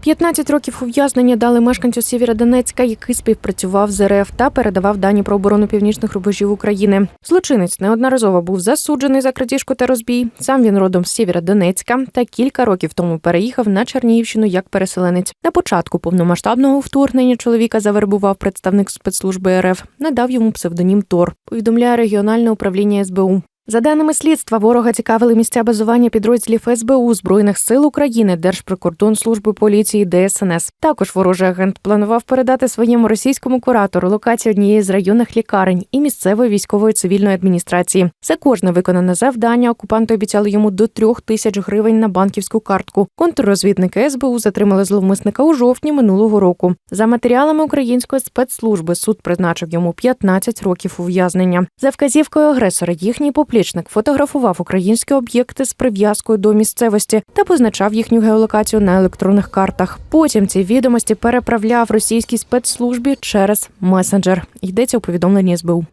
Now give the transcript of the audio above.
15 років ув'язнення дали мешканцю Сєвєродонецька, який співпрацював з РФ та передавав дані про оборону північних рубежів України. Злочинець неодноразово був засуджений за крадіжку та розбій. Сам він родом з Сєвєродонецька та кілька років тому переїхав на Чернігівщину як переселенець. На початку повномасштабного вторгнення чоловіка завербував представник спецслужби РФ, надав йому псевдонім Тор. Повідомляє регіональне управління СБУ. За даними слідства, ворога цікавили місця базування підрозділів СБУ Збройних сил України, Держприкордонслужби поліції ДСНС. Також ворожий агент планував передати своєму російському куратору локацію однієї з районних лікарень і місцевої військової цивільної адміністрації. За кожне виконане завдання окупанти обіцяли йому до трьох тисяч гривень на банківську картку. Контррозвідники СБУ затримали зловмисника у жовтні минулого року. За матеріалами української спецслужби суд призначив йому 15 років ув'язнення. За вказівкою агресора їхній поплічник фотографував українські об'єкти з прив'язкою до місцевості та позначав їхню геолокацію на електронних картах. Потім ці відомості переправляв російській спецслужбі через месенджер. Йдеться у повідомленні СБУ.